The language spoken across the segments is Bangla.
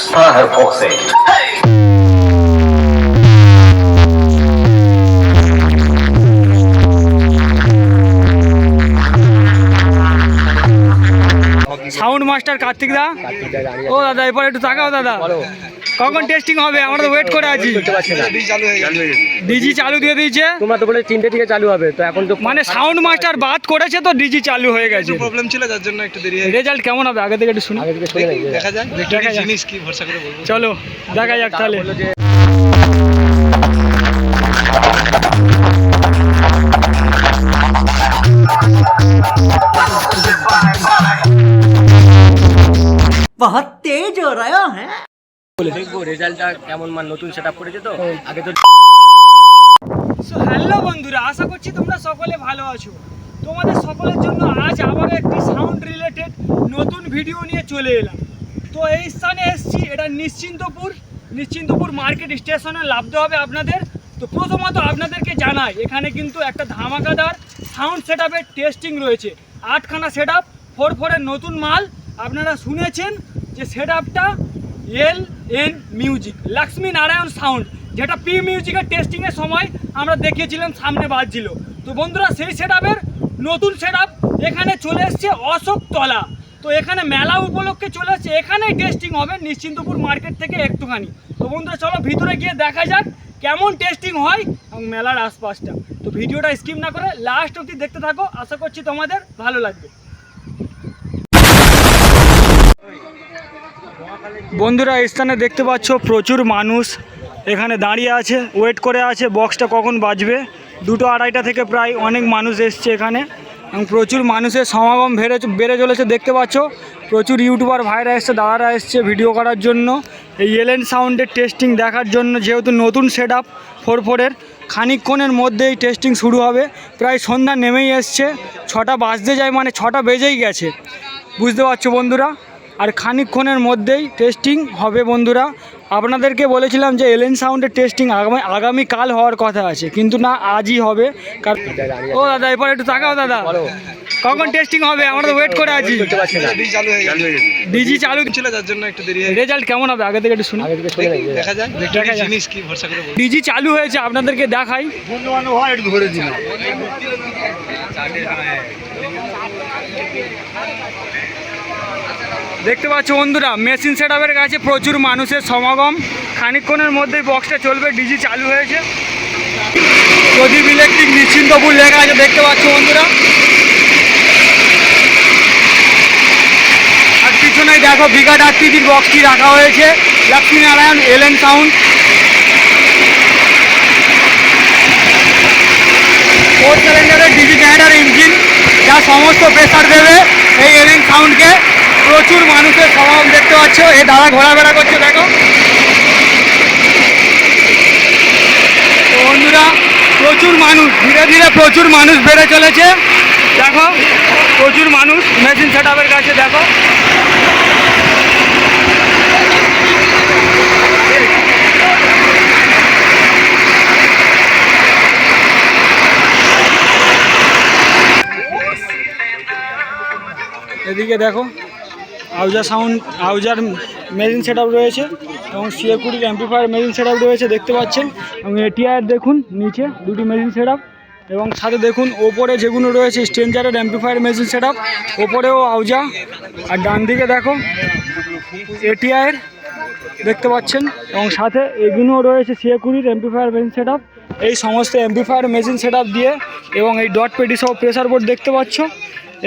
Fire Fawcett. Sound master Kartik দা ও দাদা এরপর একটু তাকাও দাদা কখন টেস্টিং হবে আমরা তো ওয়েট করে আছি ডিজি চালু দিয়ে দিয়েছে তোমরা তো বলে তিনটে থেকে চালু হবে তো এখন তো মানে সাউন্ড মাস্টার বাদ করেছে তো ডিজি চালু হয়ে গেছে প্রবলেম ছিল যার জন্য একটু দেরি হয়ে রেজাল্ট কেমন হবে আগে থেকে একটু শুনি আগে থেকে শুনে নেই যে- দেখা যাক দেখা দেখা যাক। জিনিস কি ভরসা করে বলবো চলো দেখা যাক তাহলে বললো যে बहुत तेज हो रहा है দেখব রেজাল্টটা কেমন মান নতুন সেট করেছে তো? আগে তো সো হ্যালো বন্ধুরা আশা করছি তোমরা সকলে ভালো আছো। তোমাদের সকলের জন্য আজ আবার একটি সাউন্ড রিলেটেড নতুন ভিডিও নিয়ে চলে এলাম। তো এই স্থানে এসেছি এটা নিশ্চিন্তপুর। নিশ্চিন্তপুর মার্কেট স্টেশনে লাভতে হবে আপনাদের। তো প্রথমত আপনাদেরকে জানাই এখানে কিন্তু একটা ধামাকাদার সাউন্ড সেট টেস্টিং রয়েছে। আটখানা সেট আপ ফোর ফোরের নতুন মাল। আপনারা শুনেছেন যে সেট আপটা L N music Lakshmi Narayan sound যেটা পি মিউজিকের টেস্টিংয়ের সময় আমরা দেখিয়েছিলাম, সামনে বাজছিল। তো বন্ধুরা, সেই সেট নতুন সেট এখানে চলে এসছে অশোক তলা তো এখানে মেলা উপলক্ষে চলে এসছে, এখানেই টেস্টিং হবে নিশ্চিন্তপুর মার্কেট থেকে একটুখানি। তো বন্ধুরা, চলো ভিতরে গিয়ে দেখা যাক কেমন টেস্টিং হয় এবং মেলার আশপাশটা। তো ভিডিওটা স্কিপ না করে লাস্ট অবধি দেখতে থাকো, আশা করছি তোমাদের ভালো লাগবে। বন্ধুরা স্থানে দেখতে পাচ্ছ প্রচুর মানুষ এখানে দাঁড়িয়ে আছে ওয়েট করে আছে বক্সটা কখন বাজবে। দুটো আড়াইটা থেকে প্রায় অনেক মানুষ এসছে এখানে, এবং প্রচুর মানুষের সমাগম বেড়ে বেড়ে চলেছে, দেখতে পাচ্ছ। প্রচুর ইউটিউবার ভাইরা এসছে, দাদারা এসছে ভিডিও করার জন্য। এই এলএন সাউন্ডের টেস্টিং দেখার জন্য, যেহেতু নতুন সেট আপ ফোর ফোরের খানিকক্ষণের মধ্যেই টেস্টিং শুরু হবে। প্রায় সন্ধ্যা নেমেই এসছে, ছটা বাজতে যায় মানে ছটা বেজেই গেছে। বুঝতে পারছ বন্ধুরা? আর খানিকক্ষণের মধ্যেই টেস্টিং হবে বন্ধুরা। আপনাদেরকে বলেছিলাম যে এলেন সাউন্ডের টেস্টিং আগামী আগামীকাল হওয়ার কথা আছে কিন্তু না আজই হবে। কারণ ও দাদা এরপর একটু তাকাও দাদা। কখন টেস্টিং হবে? আমরা তো ওয়েট করে আছি। ডিজি চালু ছিল যার জন্য একটু দেরি হয়ে রেজাল্ট কেমন হবে? আগে থেকে একটু শুনি। আগে থেকে শুনে নেই যে- দেখা যাক দেখা যাক। জিনিস কি ভরসা করে ডিজি চালু হয়েছে আপনাদেরকে দেখাই। দেখতে পাচ্ছ বন্ধুরা মেশিন সেট আপের কাছে প্রচুর মানুষের সমাগম। খানিকক্ষণের মধ্যেই বক্সটা চলবে ডিজি চালু হয়েছে। প্রদীপ ইলেকট্রিক নিশ্চিন্তপুর লেখা আছে, দেখতে পাচ্ছ বন্ধুরা। আর পিছনে দেখো বিঘাট আকৃতির বক্সটি রাখা হয়েছে, Lakshminarayan L N sound four সিলিন্ডারের ডিজি জেনারেটার ইঞ্জিন যা সমস্ত প্রেসার দেবে এই এলেন সাউন্ডকে প্রচুর মানুষের সমাগম দেখতে পাচ্ছ। এই দাদা ঘোরাফেরা করছে, দেখো। বন্ধুরা, প্রচুর মানুষ, ধীরে ধীরে প্রচুর মানুষ বেড়ে চলেছে। দেখো, প্রচুর মানুষ মেশিন সেট কাছে, দেখো। এদিকে দেখো আউজা সাউন্ড, আউজার মেশিন সেট রয়েছে এবং সিএ কুড়ির অ্যাম্পিফায়ার মেশিন সেট রয়েছে, দেখতে পাচ্ছেন। এবং এটিআর দেখুন, নিচে দুটি মেশিন সেট এবং সাথে দেখুন, ওপরে যেগুলো রয়েছে, স্ট্রেঞ্জারের অ্যাম্পিফায়ার মেশিন সেট ওপরেও আউজা। আর ডান দিকে দেখো এটিআইয়ের দেখতে পাচ্ছেন এবং সাথে এগুলোও রয়েছে সিএ কুড়ির অ্যাম্পিফায়ার মেশিন সেট এই সমস্ত অ্যাম্পিফায়ার মেশিন সেট দিয়ে এবং এই ডট পেটি সহ প্রেসার বোর্ড দেখতে পাচ্ছ।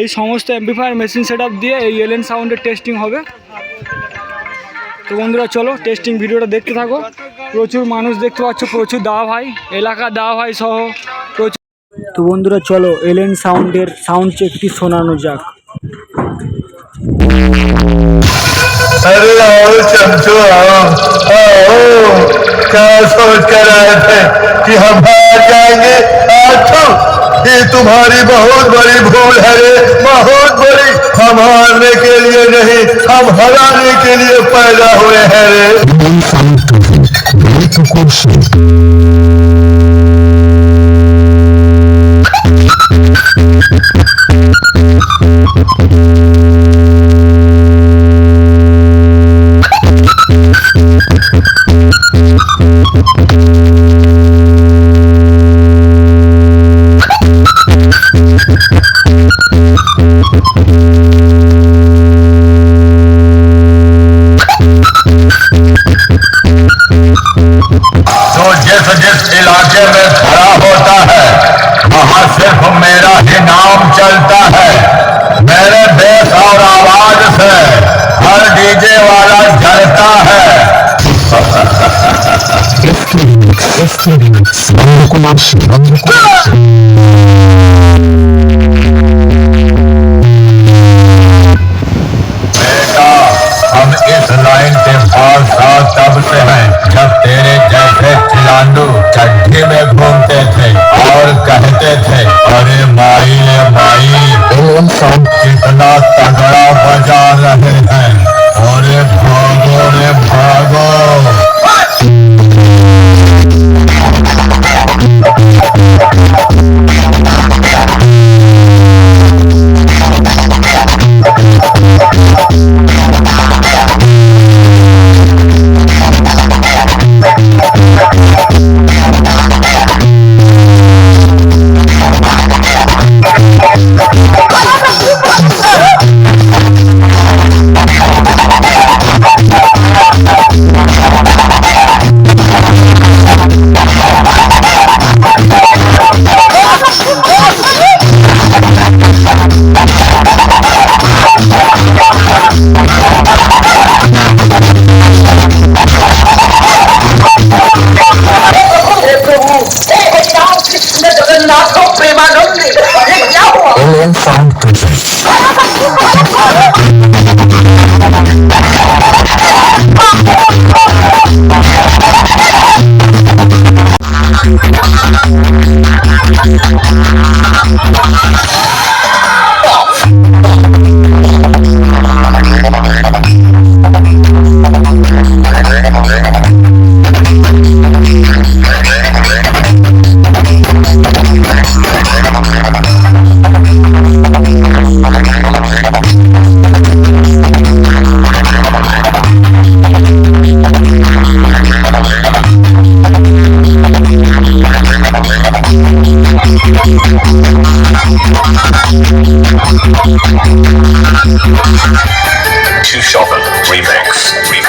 এই সমস্ত অ্যাম্পিফায়ার মেশিন সেট দিয়ে এই এলএন সাউন্ডের টেস্টিং হবে তো বন্ধুরা চলো টেস্টিং ভিডিওটা দেখতে থাকো প্রচুর মানুষ দেখতে পাচ্ছ প্রচুর দাওয়া ভাই এলাকা দাওয়া ভাই সহ প্রচুর তো বন্ধুরা চলো এলএন সাউন্ডের সাউন্ড চেকটি শোনানো যাক अरे आओ चमचो आओ आओ क्या सोच कर आए थे कि हम हार जाएंगे आठो ये तुम्हारी बहुत बड़ी भूल है बहुत बड़ी। हम हारने के लिए नहीं, हम हराने के लिए पैदा हुए हैं तो जिस जिस इलाके में खड़ा होता है वहाँ सिर्फ़ मेरा ही नाम चलता है मेरे देश और आवाज़ से हर डीजे वाला जलता है Random Commercial, Random Commercial. जैसे चट्टी में घूमते थे और कहते थे, अरे माई माई सब कितना तगड़ा बजा रहे हैं। अरे भागो रे भागो। Two Shovel Remix.